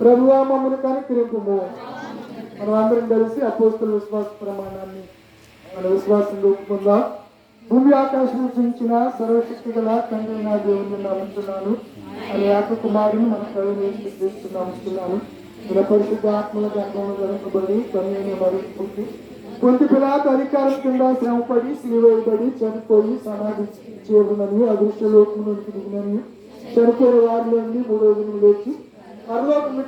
ప్రభువా మమ్మల్ని తిరుగుము మనం అందరం కలిసి అపోస్తుల విశ్వాస ప్రమాణాన్ని మన విశ్వాసం రూపుకుందాం భూమి ఆకాశం చించిన సర్వశక్తి గల తండ్రి నా దేవుని నమ్ముతున్నాను అని యాక కుమారుని మన ప్రవేశిస్తున్నాను మన పరిశుద్ధ ఆత్మల గర్భంలో జరగబడి కన్యని మరుగుతుంది కొంత పిలాత అధికారం కింద శ్రమపడి సిలువేయబడి చనిపోయి సమాధి చేయబడినని అదృష్ట లోకంలోకి దిగినని చనిపోయిన వారిలోని మూడో దినం లేచి పరలోకము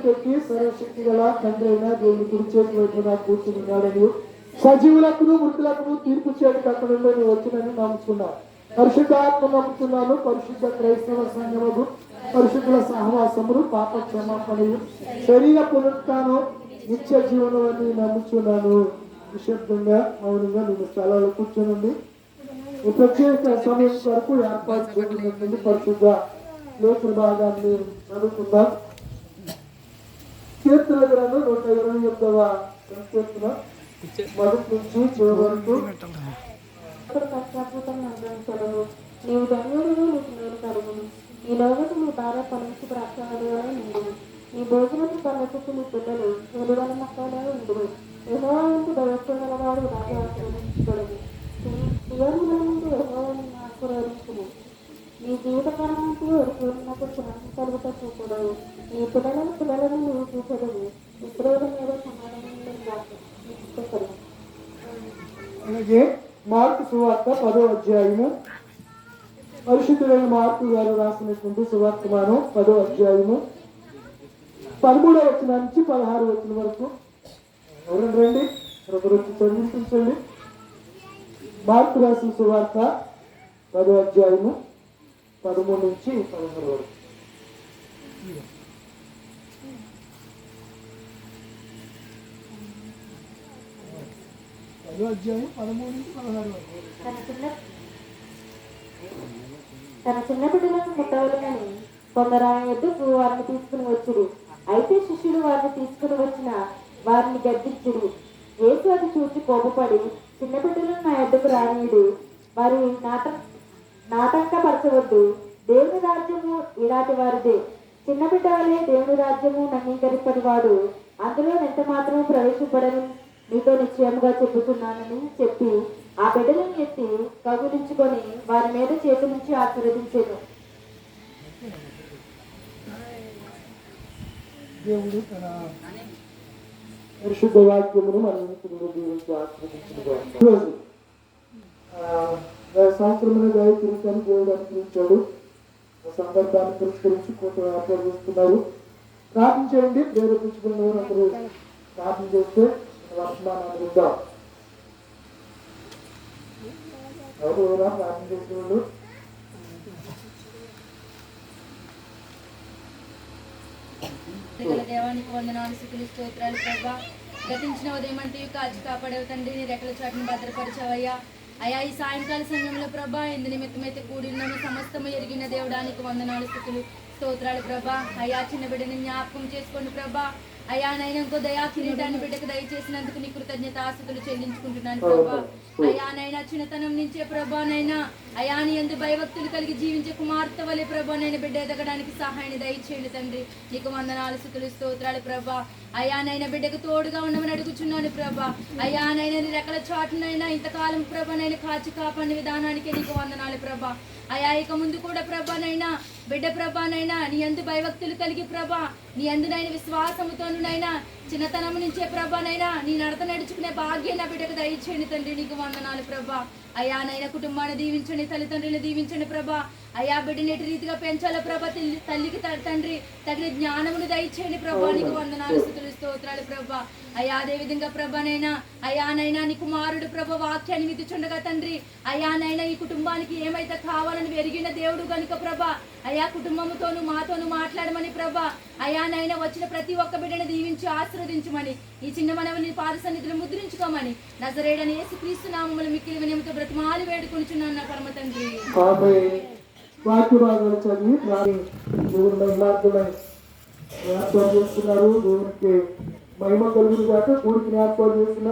సర్వశక్తి గల తండ్రి దేవుని కుడి చేతి వైపు నాకు కూర్చున్నాడని సజీవులకు మృతులకు తీర్పు చేయడం కట్టడంలో నేను వచ్చినని నమ్ముతున్నాను పరిశుద్ధాత్మ నమ్ముతున్నాను పరిశుద్ధ క్రైస్తవ సంఘములు పరిశుద్ధుల సహవాసములు పాప క్షమాపణలు శరీర పునరుత్నం నిత్య జీవనం అని నమ్ముతున్నాను నిశ్శబ్దంగా మౌనంగా నేను స్థలాలు కూర్చోనండి. ప్రత్యేక సమయం వరకు ఏర్పాటు చేయడం పరిశుద్ధ లేఖన భాగాన్ని చదువుకుందాం కీర్తన గ్రంథం నూట ఇరవై ఎనిమిదవ సంకీర్తన. మొదటి నుంచి చివరి వరకు. నీవు ధన్యుడు నీకు నేను కలుగును. ఈ లోగటి నీ భార్య పనులకు ప్రక్షాళన ఉండు నీ భోజనము పనులకు నీ పిల్లలు. వెలువల మొక్కలే ఉండు యహోవానికి దయచేయగల వాడు రాజు ఆశీర్వదించబడదు శివముల నుండి యహోవాని ఆశీర్వదించును నీ జీవితకాలమంతా వరకు ఉన్నప్పుడు శాంతి కలుగుత నీ పిల్లలను పిల్లలను నువ్వు చూపడవు ఉద్యోగం మీద సమాధానం రాదు అలాగే మార్కు సువార్త పదో అధ్యాయము. పరిశుద్ధులైన మార్కు గారు రాసినటువంటి సువార్తమానం పదో అధ్యాయము. పదమూడవ వచ్చిన నుంచి పదహారు వచ్చిన వరకు. ఎవరండి రండి? ఒకరు వచ్చి చదివించండి. మార్కు రాసిన సువార్త పదో అధ్యాయము. పదమూడు నుంచి పదహారు వరకు. పదో అధ్యాయం పదమూడు నుంచి పదహారు వరకు. తన చిన్న తన చిన్న బిడ్డలను ముట్టవలనని కొందరు ఆయన ఎద్దుకు వారిని తీసుకుని వచ్చుడు. అయితే శిష్యులు వారిని తీసుకుని వచ్చిన వారిని గద్దించుడు. యేసు అది చూసి కోపపడి చిన్న బిడ్డలను నా ఎద్దుకు రానీయుడు వారి నాట నాటంకపరచవద్దు. దేవుని రాజ్యము ఇలాంటి వారిదే. చిన్న దేవుని రాజ్యము అంగీకరింపని వాడు అందులో ఎంత మాత్రము ప్రవేశపడని మీతో నిశ్చయముగా చెప్పుతున్నానని చెప్పి ఆ బిడ్డలను ఎత్తి కగులించుకొని వారి మీద చేతి నుంచి ఆశీర్వదించాను. దేవుడు తన పరిశుద్ధ వాక్యమును మన దీవించి రోజు సంవత్సరమైన తిరుగుతాను దేవుడు అనుగ్రహించాడు ఆ సందర్భాన్ని పురస్కరించి కొంత ఏర్పాటు చేస్తున్నారు. ప్రార్థన చేయండి. ప్రేరేపించుకున్న అందరూ ప్రార్థన చేస్తే వర్తమానాన్ని విందాం ఎవరు ఎవరా ప్రార్థన చేసేవాళ్ళు? గల దేవానికి వందనాలు శుకులు స్తోత్రాలు ప్రభా. గతించిన ఉదయం అంటే కాచి కాపాడేవు తండ్రి. నీ రెక్కల చాటును భద్రపరిచావయ్యా. అయా ఈ సాయంకాల సమయంలో ప్రభా ఎందు నిమిత్తమైతే కూడినాము సమస్తము ఎరిగిన దేవుడానికి వందనాలు స్థుతులు స్తోత్రాలు ప్రభా. అయా చిన్న బిడ్డని జ్ఞాపకం చేసుకోండి ప్రభా. అయా నైనా ఇంకో దయా కిరీటాన్ని బిడ్డకు దయచేసినందుకు నీ కృతజ్ఞత ఆస్తులు చెల్లించుకుంటున్నాను ప్రభా అయా నైనా చిన్నతనం నుంచే ప్రభా నైనా అయా నీ ఎందు భయభక్తులు కలిగి జీవించే కుమార్తె వలె ప్రభా నేను బిడ్డ ఎదగడానికి సహాయాన్ని దయచేయండి తండ్రి. నీకు వందనాలు స్థుతులు స్తోత్రాలు ప్రభా. అయా నైనా బిడ్డకు తోడుగా ఉండమని అడుగుచున్నాను ప్రభా. అయా నైనా నీ రెక్కల చాటునైనా ఇంతకాలం ప్రభా నేను కాచి కాపాడిన విధానానికి నీకు వందనాలు ప్రభా. అయా ఇక ముందు కూడా ప్రభానైనా బిడ్డ ప్రభానైనా నీ అందు భయభక్తులు కలిగి ప్రభా నీ అందునైన విశ్వాసముతోనైనా చిన్నతనం నుంచే ప్రభానైనా నీ నడత నడుచుకునే భాగ్యం నా బిడ్డకు దయచేయండి తండ్రి నీకు వందనాలు ప్రభా. అయా నైనా కుటుంబాన్ని దీవించండి తల్లిదండ్రులు దీవించండి ప్రభా. అయా బిడ్డని ఎటు రీతిగా పెంచాలో ప్రభా తల్లి- తల్లికి తండ్రి తగిన జ్ఞానమును దయచేయండి ప్రభా. నీకు వందనాలు స్థుతులు స్తోత్రాలు ప్రభా. అయా అదే విధంగా ప్రభానైనా అయానైనా నీ కుమారుడు ప్రభ వాక్యాన్ని విధిచుండగా తండ్రి. అయానైనా ఈ కుటుంబానికి ఏమైతే కావాలని వెరిగిన దేవుడు గనుక ప్రభ. అయా కుటుంబముతోను మాతోను మాట్లాడమని ప్రభ. అయానైనా వచ్చిన ప్రతి ఒక్క బిడ్డను దీవించి ఆశీర్వదించమని ఈ చిన్న మనవని పాద సన్నిధిలో ముద్రించుకోమని నజరేడని యేసు క్రీస్తు నామములు మిక్కిలి వినయముతో బ్రతిమాలి వేడుకొనిచున్నాను నా పరమ తండ్రి. వాక్యభాగాలు చదివి దేవుడు దేవుని జ్ఞాపకం ఏర్పాటు చేస్తున్నారు. దేవునికి మహిమ కలుగుడు కాక కూడికి ఏర్పాటు చేసిన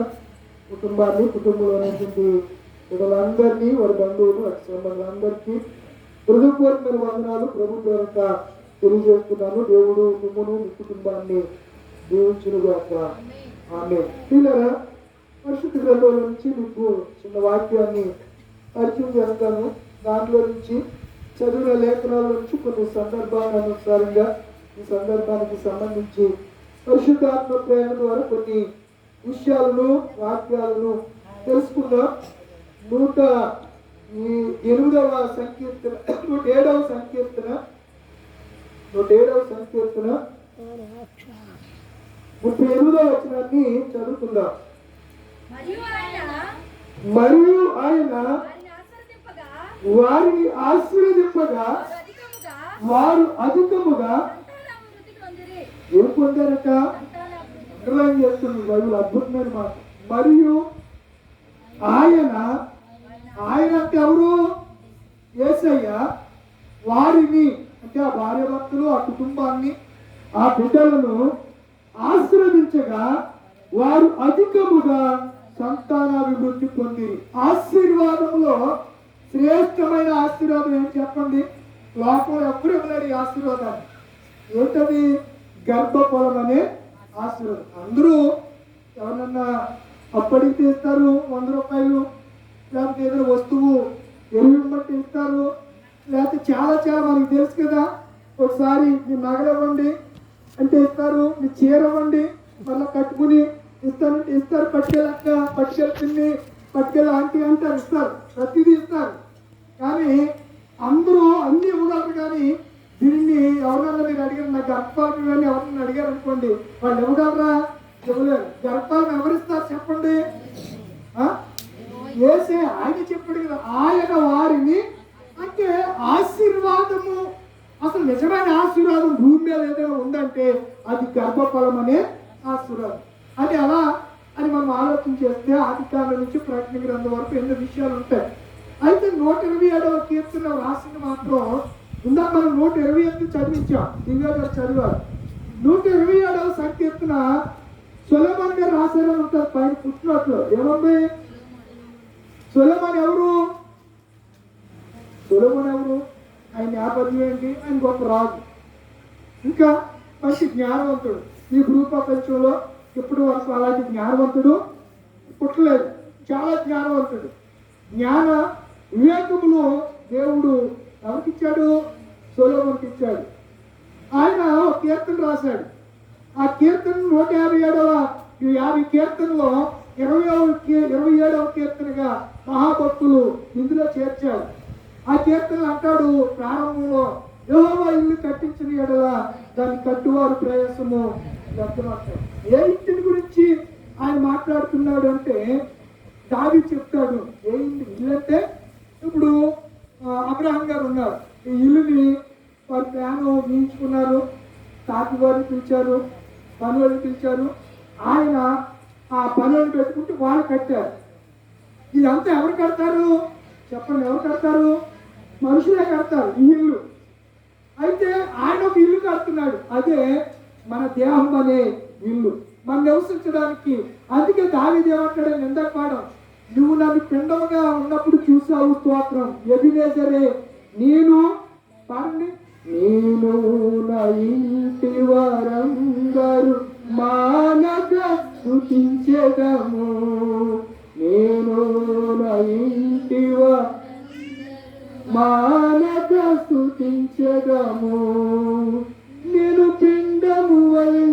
కుటుంబాన్ని కుటుంబంలో ఉన్నటువంటి వీళ్ళందరినీ వారి బంధువులు అటు సంబంధులందరికీ హృదయపూర్వక వందనాలు. ప్రభుత్వం యొక్క తెలియజేస్తున్నాను. దేవుడు మిమ్మను మీ కుటుంబాన్ని దీవించునుగాక ఆమె పిల్లరా పరిశుద్ధ గ్రంథంలో నుంచి మీకు చిన్న వాక్యాన్ని పరిచయం చేస్తాను. దాంట్లో నుంచి చదివిన లేఖనాల నుంచి కొన్ని సందర్భాల అనుసారంగా ఈ సందర్భానికి సంబంధించి పరిశుద్ధాత్మ ప్రేమ ద్వారా కొన్ని విషయాలను వాక్యాలను తెలుసుకుందాం. నూట ఈ ఎనిమిదవ సంకీర్తన నూట ఏడవ సంకీర్తన నూట ఏడవ సంకీర్తన. ముప్పై ఎనిమిదవ వచనాన్ని చదువుకుందాం. మరియు ఆయన వారిని ఆశీర్వదింపగా వారు అధికముగా ఏం పొందారట అండర్లైన్ చేస్తుంది బైబిల్ అద్భుతమైన మాట మరియు ఆయన ఆయన అంటే ఎవరు? ఏసయ్య. వారిని అంటే ఆ భార్య భర్తలు ఆ కుటుంబాన్ని ఆ బిడ్డలను ఆశీర్వదించగా వారు అధికముగా సంతానాభివృద్ధి పొందిరి. ఆశీర్వాదంలో శ్రేష్టమైన ఆశీర్వాదం ఏంటి చెప్పండి? లోపల ఎప్పుడు ఇవ్వలేరు ఈ ఆశీర్వాదాన్ని ఏంటది గర్భఫలం అనే ఆశీర్వాదం. అందరూ ఎవరన్నా అప్పటికి ఇస్తారు వంద రూపాయలు? లేకపోతే ఏదైనా వస్తువు ఎరువు బట్టి ఇస్తారు? లేకపోతే చాలా చాలా మనకు తెలుసు కదా ఒకసారి మీ నగలవ్వండి అంటే ఇస్తారు మీ చీర ఇవ్వండి మళ్ళీ కట్టుకుని ఇస్తానంటే ఇస్తారు పట్టుకెళ్ళక్క పట్టుకెళ్తుంది పట్టుకెళ్ళి ఆంటీ అంటారు ఇస్తారు ప్రతిదీ ఇస్తారు. కానీ అందరూ అన్నీ ఇవ్వగలరు కానీ దీన్ని ఎవరన్నా మీరు అడిగారు నా గర్భాలను కానీ ఎవరన్నా అడిగారు అనుకోండి వాళ్ళు ఇవ్వగలరా? ఇవ్వలేరు. గర్భాలను ఎవరిస్తారు చెప్పండి? వేసే ఏసే ఆయన చెప్పాడు కదా ఆయన వారిని అంటే ఆశీర్వాదము. అసలు నిజమైన ఆశీర్వాదం భూమి మీద ఏదైనా ఉందంటే అది గర్భఫలం అనే ఆశీర్వాదం. అది అలా అని మనం ఆలోచన చేస్తే ఆది నుంచి ప్రకటన గ్రంథం వరకు ఎన్నో విషయాలు ఉంటాయి. అయితే నూట ఇరవై ఏడవ కీర్తన రాసిన మాత్రం ఇందాక మనం నూట ఇరవై ఎనిమిది చదివించాం. దివ్య గారు చదివారు. నూట ఇరవై ఏడవ సంకీర్తన సులభన్ గారు రాశారని ఉంటారు పైన పుట్టినట్లు ఏముంది? సులభన్ ఎవరు? సులభన్ ఎవరు? ఆయన నేపథ్యం ఏంటి? ఆయన గొప్ప రాజు. ఇంకా మంచి జ్ఞానవంతుడు. ఈ భూ ప్రపంచంలో ఇప్పటి వరకు అలాంటి జ్ఞానవంతుడు. పుట్టలేదు. చాలా జ్ఞానవంతుడు. జ్ఞాన వివేకములు దేవుడు ఎవరికిచ్చాడు? ఇచ్చాడు ఇచ్చాడు ఆయన ఒక కీర్తన రాశాడు. ఆ కీర్తన నూట యాభై ఏడవ యాభై కీర్తనలో ఇరవై ఇరవై ఏడవ కీర్తనగా మహాభక్తులు ఇందులో చేర్చారు. ఆ కీర్తన అంటాడు ప్రారంభంలో ఎవరో ఇల్లు కట్టించిన ఎడల దాన్ని కట్టువారు ప్రయాసము. వ్యర్థమంటాడు ఏ ఇంటిని గురించి ఆయన మాట్లాడుతున్నాడు అంటే దావి చెప్తాడు ఏ ఇల్లు? ఇల్లు అంటే ఇప్పుడు అబ్రహం గారు ఉన్నారు. ఈ ఇల్లుని వారి ప్లాన్ గీయించుకున్నారు తాటి వారిని పిలిచారు పనులను పిలిచారు. ఆయన ఆ పనులను పెట్టుకుంటూ వాళ్ళు కట్టారు. ఇదంతా ఎవరు కడతారు? చెప్పండి ఎవరు కడతారు? మనుషులే కడతారు ఈ ఇల్లు. అయితే ఆయన ఒక ఇల్లు కడుతున్నాడు. అదే మన దేహం అనే ఇల్లు మనం నివసించడానికి అందుకే దావి నిందకు పాడం నువ్వు నన్ను పిండముగా ఉన్నప్పుడు చూసావు స్తోత్రం. ఎబినేజరే నేను పాడండి నేను ఇంటి వారందరూ మానక స్థుతించెదము నేను ఇంటి మానక స్థుతించదము నేను పిండము వలె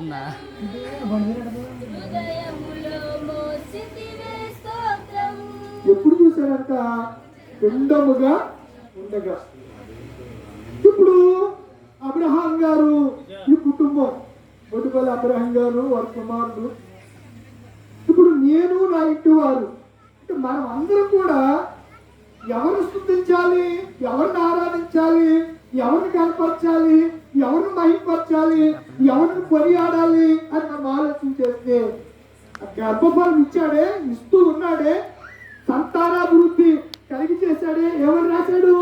వస్తుందా ఎప్పుడు చూసారంట? పిండముగా ఉండగా. ఇప్పుడు అబ్రహాం గారు ఈ కుటుంబం. బొడ్డుపల్లి అబ్రహం గారు వారి కుమారుడు ఇప్పుడు నేను నా ఇంటి వారు. అంటే మనం అందరం కూడా ఎవరిని స్థుతించాలి ఎవరిని ఆరాధించాలి? ఎవరిని కనపరచాలి? ఎవరిని మహింపరచాలి? ఎవరిని కొనియాడాలి? అని మనం ఆలోచన చేస్తే గర్భఫలం ఇచ్చాడే ఇస్తూ ఉన్నాడే సంతానాభివృద్ధి కలిగి చేశాడే ఎవరు రాశాడు?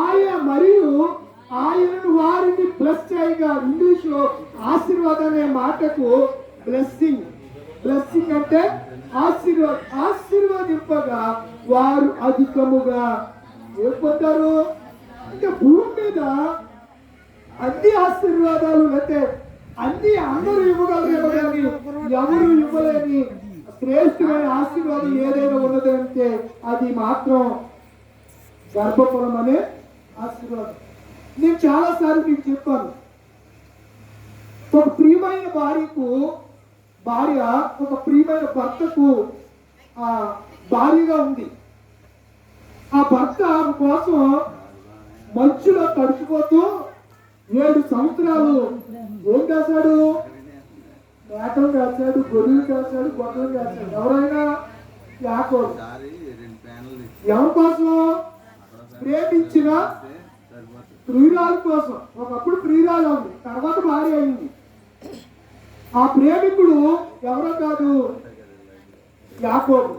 ఆయ మరియు ఆయనను వారిని బ్లెస్ చేయగా ఇంగ్లీష్లో ఆశీర్వాదం అనే మాటకు బ్లెస్సింగ్ బ్లెస్సింగ్ అంటే ఆశీర్వాద ఆశీర్వాదింపగా వారు అధికముగా ఏం పొందారు అంటే భూమి మీద అన్ని ఆశీర్వాదాలు లేతే అన్ని అందరూ ఇవ్వగలరేమో ఎవరు ఇవ్వలేని శ్రేష్ఠమైన ఆశీర్వాదం ఏదైనా ఉన్నదంటే అది మాత్రం గర్భఫలం అనే ఆశీర్వాదం. నేను చాలాసార్లు మీకు చెప్పాను. ఒక ప్రియమైన భార్యకు భార్య ఒక ప్రియమైన భర్తకు ఆ భార్యగా ఉంది. ఆ భర్త ఆమె కోసం మంచులో తడిచిపోతూ ఏడు సంవత్సరాలు. ఏం కాశాడు మేకలు కాశాడు గొర్రెలు కాశాడు గొడ్డలు కాశాడు ఎవరైనా? యాకోడు ఒకసారి కోసం? ప్రేమించిన ప్రియురాలు కోసం. ఒకప్పుడు ప్రియురాలు ఉంది తర్వాత భార్య అయింది. ఆ ప్రేమికుడు ఎవరో కాదు? యాకోబు.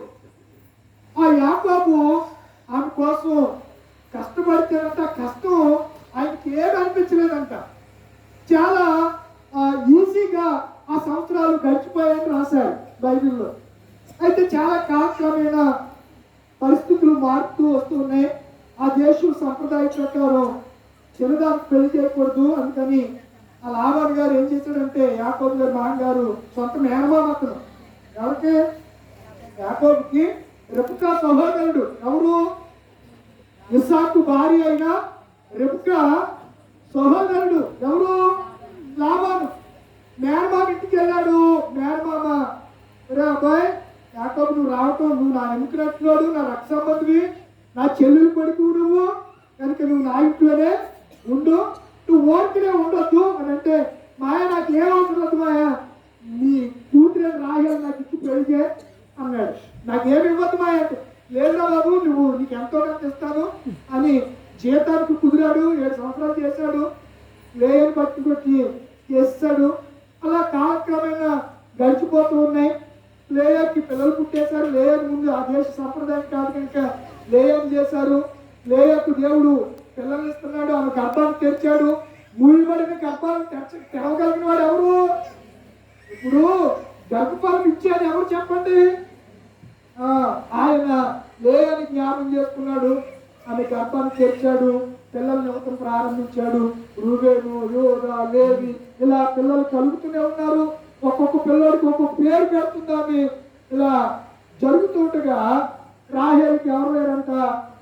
ఆ యాకోబు ఆమె కోసం కష్టపడితేనంట కష్టం ఆయనకి ఏమి అనిపించలేదంట. చాలా ఈజీగా ఆ సంవత్సరాలు గడిచిపోయాయని రాశారు బైబిల్లో. అయితే చాలా కాలక్రమేణ పరిస్థితులు మారుతూ వస్తున్నాయి. ఆ దేశం సంప్రదాయ ప్రకారం చిన్నదానికి పెళ్ళి చేయకూడదు. అందుకని ఆ లాభాన్ గారు ఏం చేశాడంటే యాకోబు గారు నాన్నగారు సొంత మేనమామ అతను. ఎవరికి? యాకోబుకి. రెపుకా సహోదరుడు. ఎవరు? నిస్సాకు భార్య అయినా రిబ్క సహోదరుడు ఎవరు? లాభాను. మేనమామ ఇంటికి వెళ్ళాడు. మేనమామ రే అబ్బాయి యాకబ్ నువ్వు రావటం నువ్వు నా ఎన్నికనట్టున్నాడు నా రక్షాబంధువి నా చెల్లెలు కొడుకు నువ్వు కనుక నువ్వు నా ఇంట్లోనే ఉండు. నువ్వు ఓర్చునే ఉండొద్దు అని అంటే మాయ నాకు ఏం మాయ? నీ కూతురే రాయాలి నాకు ఇచ్చి పెరిగే అన్నాడు. నాకేమి ఇవ్వద్దు మాయ? అంటే లేదురా బాబు నువ్వు నీకు ఎంతో కొంత ఇస్తాను అని జీతానికి కుదిరాడు ఏడు సంవత్సరాలు చేశాడు లేయర్ పట్టుకొచ్చి చేస్తాడు. అలా కాలక్రమేణా గడిచిపోతూ ఉన్నాయి. లేయర్కి పిల్లలు పుట్టేశారు. లేయర్ ముందు ఆ దేశ సంప్రదాయం కాదు కనుక లేయర్ చేశారు. లేయర్కు దేవుడు పిల్లలు ఇస్తున్నాడు ఆమె గర్భాన్ని తెరిచాడు. మూయబడిన గర్భాన్ని తెచ్చ తెరవగలిగిన వాడు ఎవరు? ఇప్పుడు గర్భఫలం ఇచ్చేది ఎవరు చెప్పండి? ఆయన లేయని జ్ఞాపం చేసుకున్నాడు. ఆమె గర్భాన్ని తెచ్చాడు పిల్లల్ని ఇవ్వటం ప్రారంభించాడు. రూబేను యోధ లేవి ఇలా పిల్లలు కలుగుతూనే ఉన్నారు. ఒక్కొక్క పిల్లడికి ఒక్కొక్క పేరు పెడుతుందామె ఇలా జరుగుతుంటగా రాహేల్కి ఎవరు లేరంట?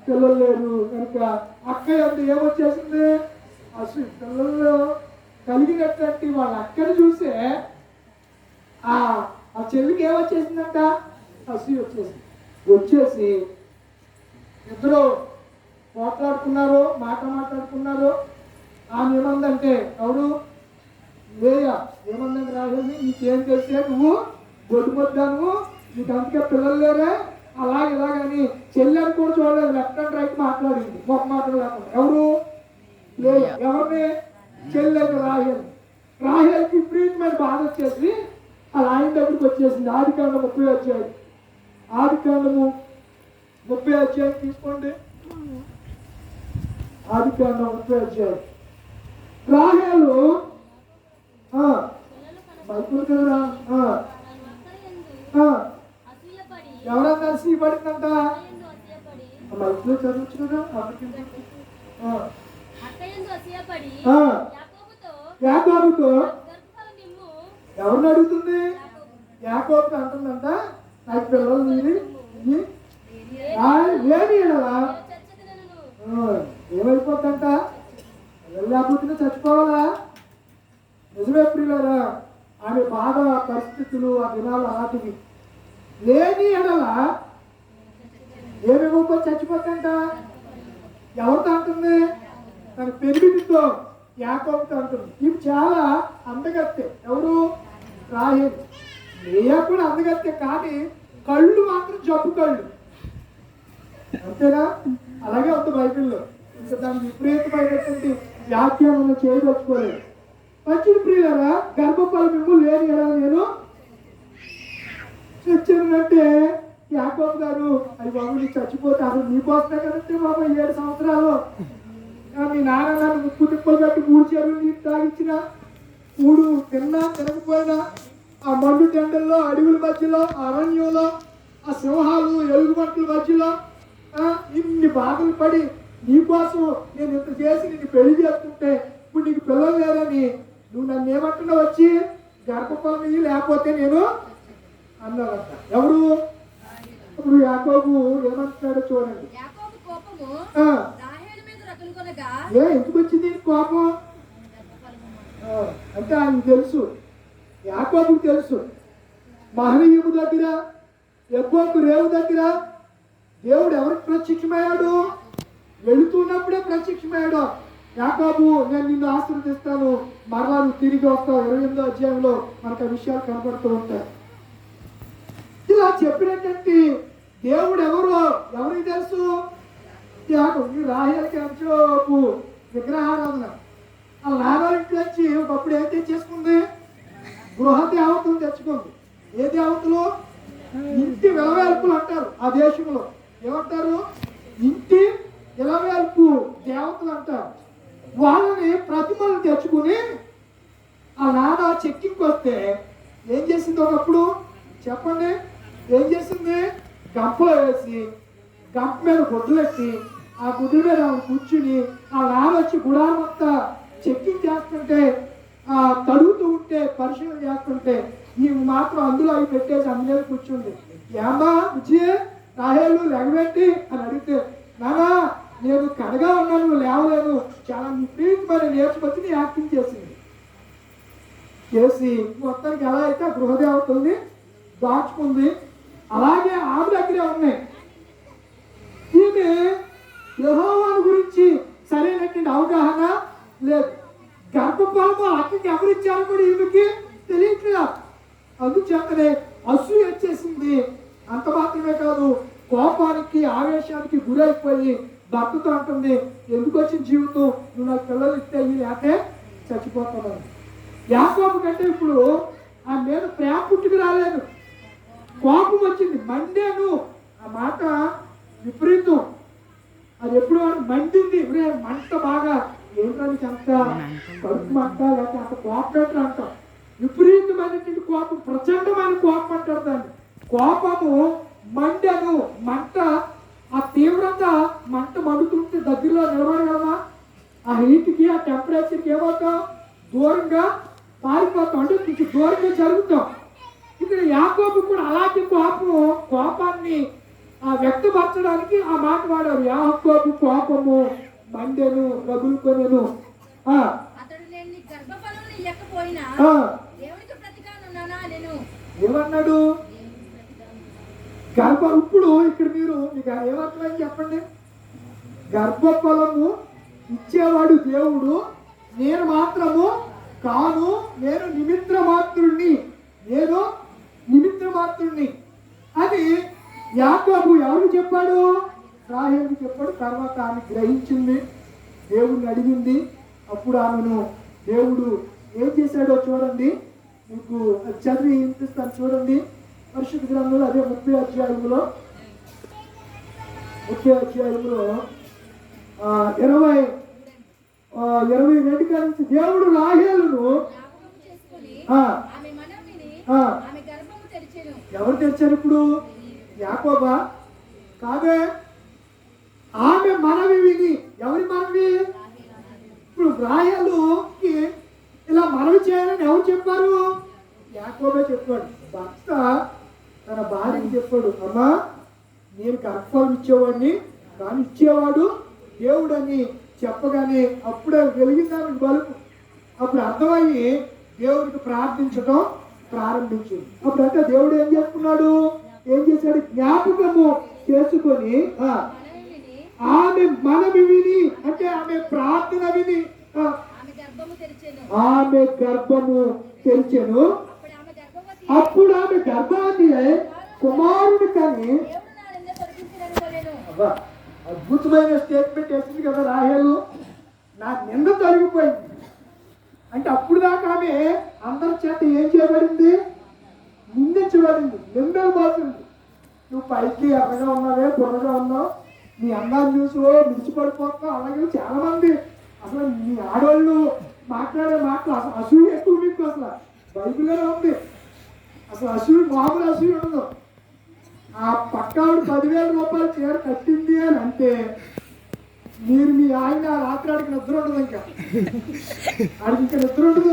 పిల్లలు లేరు. కనుక అక్కయ్య అంత ఏమొచ్చేసింది? అసలు పిల్లల్లో కలిగినటువంటి వాళ్ళ అక్కని చూసే ఆ ఆ చెల్లికి ఏమొచ్చేసిందంట? అసూయ వచ్చేసింది. వచ్చేసి ఇద్దరు మాట్లాడుకున్నారు మాట మాట్లాడుకున్నారు ఆమె ఏమందంటే ఎవడు లేయ ఏమందని రాహుల్ని నీకేం తెలిసే నువ్వు గొడ్డు నువ్వు? నీకు అందుకే పిల్లలు లేరే? అలా ఇలాగని చెల్లి అని కూడా చూడలేదు. లెఫ్ట్ అండ్ రైట్ మాట్లాడింది. ఒక మాట్లాడలేకుండా ఎవరు? లేయ ఎవరిని? చెల్లెలు రాహుల్. రాహుల్కి విపరీతమైన బాధ వచ్చేసి అలా ఆయన దగ్గరికి వచ్చేసింది. ఆది కాండం ముప్పై వచ్చాయి ఆది కాండము ముప్పై వచ్చాయి తీసుకోండి. ఆది కాండం ముప్పై అధ్యాయం. రాహేలు ఆ, బైబిల్ ఎవరన్నా సీపడిందంట బైబిల్ చదవచ్చు కదా అందుకే ఆ, ఆ, యాకోబుతో ఎవరిని అడుగుతుంది యాకోబుతో అంటుందంట నాకు పిల్లలు నీది ఇయ్యి. ఆ, లేని ఎడలా ఆ, ఏమైపోతుందంట వెళ్ళకపోతే చచ్చిపోవాలా నిజమే ప్రియులరా ఆమె బాధ పరిస్థితులు ఆ దినాలు అలాంటివి లేని ఎడల ఏమేమో చచ్చిపోతుందంట ఎవరితో అంటుంది తన పెళ్ళితో యాకోబుతో అంటుంది. ఇవి చాలా అందగత్తే. ఎవరు? రాహేలు. లేయా కూడా అందగత్తే కానీ కళ్ళు మాత్రం జబ్బు కళ్ళు. అంతేనా? అలాగే ఉంది బైబిల్లో. ఇంకా దాని విపరీతమైనటువంటి వ్యాఖ్యానం చేయదలుచుకోలేదు. మంచిది ప్రియులరా గర్భఫలం మిమ్ము లేని ఎలా నేను చచ్చానంటే యాకోబ్ గారు అది బాబు నీకు చచ్చిపోతారు నీకోసమే కదంటే బాబు ఏడు సంవత్సరాలు. మీ నాన్న నన్ను ముప్పు తిప్పలు కట్టి మూడు చెరువులు నీకు తాగించిన మూడు తిన్నా తినకపోయినా ఆ మండు టెండల్లో అడవుల మధ్యలో అరణ్యంలో ఆ సింహాలు ఎలుగుబంట్ల మధ్యలో ఇన్ని బాధలు పడి నీకోసం నేను ఇంత చేసి నిన్ను పెళ్ళి చేస్తుంటే ఇప్పుడు నీకు పిల్లలు లేరని నువ్వు నన్ను ఏమంటున్నావు వచ్చి? గర్భఫలం లేకపోతే నేను అన్నారంట. ఎవరు? ఇప్పుడు యాకోబు ఏమంటున్నాడో చూడండి. యాకోబు కోపము ఆ, రాహేలు మీద రగులుకొనగా ఏ ఎందుకు వచ్చింది కోపం? అంటే ఆయనకు తెలుసు. యాకోబుకు తెలుసు. మహనీయము దగ్గర ఎబ్బోకు రేవు దగ్గర దేవుడు ఎవరికి ప్రత్యక్షమయ్యాడు? వెళుతున్నప్పుడే ప్రత్యక్షమయ్యాడు. యాకోబు నేను నిన్ను ఆశీర్వదిస్తాను. మరలా నువ్వు తిరిగి వస్తావు. ఇరవై ఎనిమిదో అధ్యాయంలో మనకు ఆ విషయాలు కనపడుతూ ఉంటాయి. ఇలా చెప్పినటువంటి దేవుడు ఎవరు? ఎవరికి తెలుసు? రాయలకి ఈ విగ్రహారాధన. ఆ నాగారింటి వచ్చి ఒకప్పుడు ఏం తెచ్చేసుకుంది? గృహ దేవతలు తెచ్చుకుంది. ఏ దేవతలు? ఇంటి విలవేల్పులు అంటారు ఆ దేశంలో. ఏమంటారు? ఇంటి విలవేల్పు దేవతలు అంటారు. వాళ్ళని ప్రతిమలు తెచ్చుకుని ఆ నాన్న చెక్కింగ్కి వస్తే ఏం చేసింది ఒకప్పుడు? చెప్పండి. ఏం చేసింది గంప వేసి గంప మీద గుడ్డలెట్టి ఆ గుడ్డు మీద కూర్చుని ఆ నాన్న వచ్చి గుడారం అంతా చెక్కింగ్ చేస్తుంటే ఆ తడుగుతూ ఉంటే పరిశీలన చేస్తుంటే ఈ మాత్రం అందులో అవి పెట్టేసి అందు మీద కూర్చుంది. ఏమా విజయ రాహేలు లెగబెట్టి అని అడిగితే నానా నేను కడగా ఉన్నాను లేవలేను చాలా విపరీతమైన నేర్చుకొచ్చి యాక్టింగ్ చేసింది. చేసి మొత్తానికి ఎలా అయితే గృహదేవతల్ని దాచుకుంది అలాగే ఆమె దగ్గరే ఉన్నాయి. ఈమె యహోవాన్ గురించి సరైనటువంటి అవగాహన లేదు. గర్భఫలము అక్కడికి ఎవరిచ్చారు కూడా ఈమెకి తెలియట్లేదు. అందుచేతనే అసూయ వచ్చేసింది. అంత మాత్రమే కాదు కోపానికి ఆవేశానికి గురైపోయి భర్తతో అంటుంది ఎందుకు వచ్చిన జీవితం? నువ్వు నాకు పిల్లలు ఇస్తే ఈ లేకపోతే చచ్చిపోతున్నాను యాకోబు కంటే ఇప్పుడు ఆ మీద ప్రేమ పుట్టుకు రాలేదు. కోపం వచ్చింది. మండాను ఆ మాట విపరీతం. అది ఎప్పుడు మండింది. ఒరే మంట బాగా. ఏంటని అంత కడుపు మంట లేకపోతే అంత కోపం అంటాం విపరీతమైనటువంటి కోపం ప్రచండమైన కోపం అంటారు దాన్ని. కోపము మండను. మంట ఆ తీవ్రత మంట మండుతుంటే దగ్గరలో నిలబడగలమా ఆ హీట్కి ఆ టెంపరేచర్కి ఏమవుతాం దూరంగా పారిపోతాం అంటే కొంచెం దూరంగా జరుగుతాం ఇక్కడ యాకోబు కూడా అలాంటి కోపం కోపాన్ని ఆ వ్యక్తపరచడానికి ఆ మాట వాడారు. యాకోబు కోపము మండెను రగులుకొనెను ఏమన్నాడు? గర్భ ఇప్పుడు ఇక్కడ మీరు మీకు ఏమర్థమైంది చెప్పండి. గర్భఫలము ఇచ్చేవాడు దేవుడు నేను మాత్రము కాను నేను నిమిత్త మాత్రుణ్ణి. నేను నిమిత్త మాత్రుణ్ణి అని యాకోబు ఎవరికి చెప్పాడు? రాహేలుకి చెప్పాడు. తర్వాత ఆమె గ్రహించింది. దేవుడిని అడిగింది. అప్పుడు ఆమెను దేవుడు ఏం చేశాడో చూడండి. మీకు అది చదివి వినిపిస్తాను చూడండి. పరిశుద్ధ గ్రంథంలో అదే ముప్పై అధ్యాయంలో ముప్పై అధ్యాయంలో ఆ, ఇరవై ఇరవై రెండు నుంచి దేవుడు రాహేలును ఎవరు తెచ్చారు ఇప్పుడు? యాకోబా. కాదే? ఆమె మనవి విని ఎవరి మనవి? ఇప్పుడు రాయలుకి ఇలా మనవి చేయాలని ఎవరు చెప్పారు? యాకోబే చెప్పాడు భర్త తన భార్యకి చెప్పాడు అమ్మా నేను గర్భఫలం ఇచ్చేవాడిని కానీ ఇచ్చేవాడు దేవుడని చెప్పగానే అప్పుడే వెలిగిందామని బలుపు. అప్పుడు అర్థమయ్యి దేవుడికి ప్రార్థించడం ప్రారంభించింది అప్పుడు అంటే దేవుడు ఏం చేసుకున్నాడు ఏం చేశాడు? జ్ఞాపకము చేసుకొని ఆమె మనవి విని అంటే ఆమె ప్రార్థన విని ఆమె గర్భము తెరిచెను. అప్పుడు ఆమె అయి కుమారుడు కానీ అద్భుతమైన స్టేట్మెంట్ వేసింది కదా రాహేలు. నా నింద తొలగిపోయింది. అంటే అప్పుడు దాకా ఆమె అందరి చేత ఏం చేయబడింది? నిందించబడింది నిందలు మోసింది. నువ్వు పైకి ఎర్రగా ఉన్నావే బుర్రగా ఉన్నావు. నీ అందాన్ని చూసి మిడిచిపడిపోతున్నావు అలాగే చాలా మంది. అసలు మీ ఆడవాళ్ళు మాట్లాడే మాటలు అసలు అసూయ ఎక్కువ మీకు అసలు. బైబిల్లో ఉంది. అసలు అసూయ మామూలు అసూయ ఉండదు. ఆ పక్క పదివేల రూపాయలు చీర కట్టింది అని అంటే మీరు మీ ఆయన రాత్రి ఆడికి నిద్ర ఉండదు ఇంకా. ఆడికి ఇంకా నిద్ర ఉండదు.